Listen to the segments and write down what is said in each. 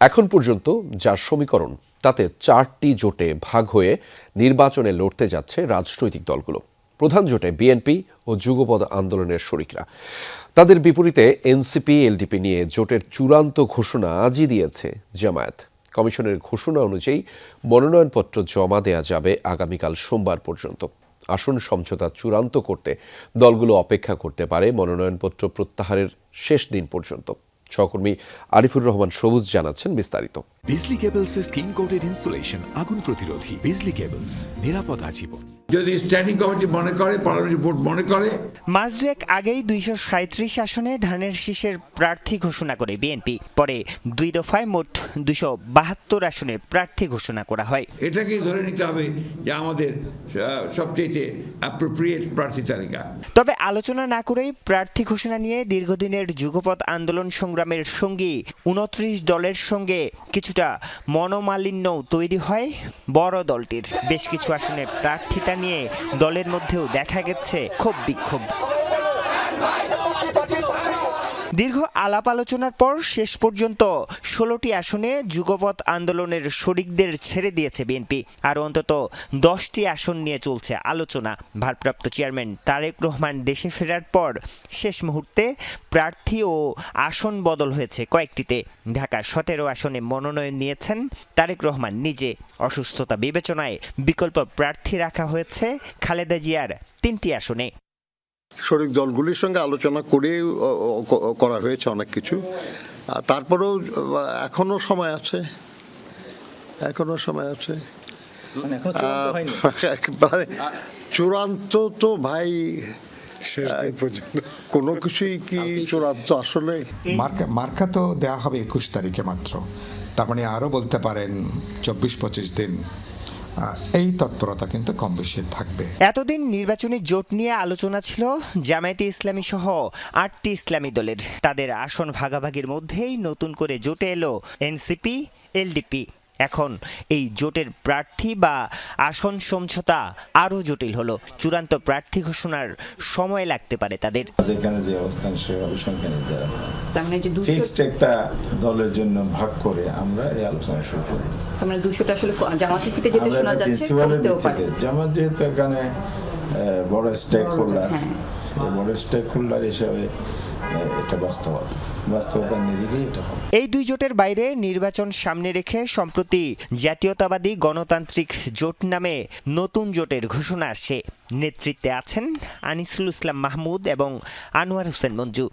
এখন পর্যন্ত যার সমীকরণ, তাতে চারটি জোটে ভাগ হয়ে নির্বাচনে লড়তে যাচ্ছে রাজনৈতিক দলগুলো। প্রধান জোটে বিএনপি ও যুগপদ আন্দোলনের শরিকরা। তাদের বিপরীতে এনসিপি, এলডিপি নিয়ে জোটের চূড়ান্ত ঘোষণা আজই দিয়েছে জামায়াত। কমিশনের ঘোষণা অনুযায়ী মনোনয়নপত্র জমা দেয়া যাবে আগামীকাল সোমবার পর্যন্ত। আসন সমঝোতা চূড়ান্ত করতে দলগুলো অপেক্ষা করতে পারে মনোনয়নপত্র প্রত্যাহারের শেষ দিন পর্যন্ত। সহকর্মী আরিফুর রহমান সবুজ জানাচ্ছেন বিস্তারিত। বিজলি কেবলসের স্কিন কোটেড ইনসুলেশন আগুন প্রতিরোধী। বিজলি কেবলস নিরাপদ আজীবন। যদি স্ট্যান্ডিং কমিটি মনে করে পার্লামেন্ট বোর্ড মনে করে। মাসডেক আগেই দুইশো সাঁত্রিশ আসনে ধানের শীষের প্রার্থী ঘোষণা করে বিএনপি। পরে দুই দফায় মোট দুইশো বাহাত্তর আসনে প্রার্থী ঘোষণা করা হয়। এটাকেই ধরে নিতে হবে যে আমাদের সবচেয়ে অ্যাপ্রোপ্রিয়েট প্রার্থী তালিকা। তবে আলোচনা না করেই প্রার্থী ঘোষণা নিয়ে দীর্ঘদিনের যুগপৎ আন্দোলন সংগ্রামের সঙ্গী উনত্রিশ দলের সঙ্গে কিছুটা মনোমালিন্য তৈরি হয় বড় দলটির। বেশ কিছু আসনে প্রার্থিতা নিয়ে দলের মধ্যেও দেখা গেছে ক্ষোভ বিক্ষোভ। দীর্ঘ আলাপ আলোচনার পর শেষ পর্যন্ত ষোলোটি আসনে যুগপৎ আন্দোলনের শরিকদের ছেড়ে দিয়েছে বিএনপি। আর অন্তত দশটি আসন নিয়ে চলছে আলোচনা। ভারপ্রাপ্ত চেয়ারম্যান তারেক রহমান দেশে ফেরার পর শেষ মুহূর্তে প্রার্থী ও আসন বদল হয়েছে কয়েকটিতে। ঢাকা সতেরো আসনে মনোনয়ন নিয়েছেন তারেক রহমান। নিজে অসুস্থতা বিবেচনায় বিকল্প প্রার্থী রাখা হয়েছে খালেদা জিয়ার তিনটি আসনে। শরিক দলগুলির সঙ্গে আলোচনা করে করা হয়েছে অনেক কিছু। তারপরেও আহ, এখনও সময় আছে। এখনও সময় আছে। মানে চূড়ান্ত তো ভাই কোনো কিছুই কি চূড়ান্ত? আসলে মার্কা মার্কা তো দেওয়া হবে একুশ তারিখে মাত্র। তার মানে আরও বলতে পারেন চব্বিশ পঁচিশ দিন। এই তৎপরতা কিন্তু কম বেশি থাকবে। এতদিন নির্বাচনী জোট নিয়ে আলোচনা ছিল জামায়াতে ইসলামী সহ আটটি ইসলামী দলের। তাদের আসন ভাগাভাগির মধ্যেই নতুন করে জোটে এলো এনসিপি, এলডিপি। এখন এই জোটের প্রার্থী বা আসন সমঝোতা আরও জটিল হলো। চূড়ান্ত প্রার্থী ঘোষণার সময় লাগতে পারে তাদের। যেখানে যে অবস্থান সেভাবে সংখ্যা নির্ধারণ তার মানে ফিক্সড একটা দলের জন্য ভাগ করে আমরা এই আলোচনা শুরু করি। তার মানে দুশোটা আসলে জামাতের ক্ষেত্রে যেটা শোনা যাচ্ছে জামাত যেহেতু এখানে আহ, বড় স্টেক হোল্ডার হ্যাঁ। বড় স্টেক হোল্ডার হিসাবে এটা বাস্তবতা বাস্তবতার নিরিখে এটা হবে। এই দুই জোটের বাইরে নির্বাচন সামনে রেখে সম্প্রতি জাতীয়তাবাদী গণতান্ত্রিক জোট নামে নতুন জোটের ঘোষণা আসে নেতৃত্বে আছেন আনিসুল ইসলাম মাহমুদ এবং আনোয়ার হোসেন মঞ্জু।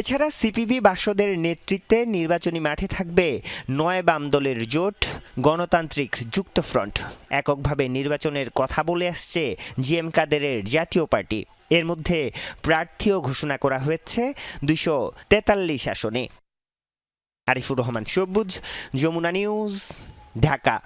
এছাড়া সিপিবি বাসদের নেতৃত্বে নির্বাচনী মাঠে থাকবে নয় বাম দলের জোট, গণতান্ত্রিক যুক্তফ্রন্ট এককভাবে নির্বাচনের কথা বলে আসছে জিএম কাদেরের জাতীয় পার্টি। এর মধ্যে প্রার্থীও ঘোষণা করা হয়েছে দুইশো তেতাল্লিশ আসনে। আরিফুর রহমান সবুজ, যমুনা নিউজ, ঢাকা।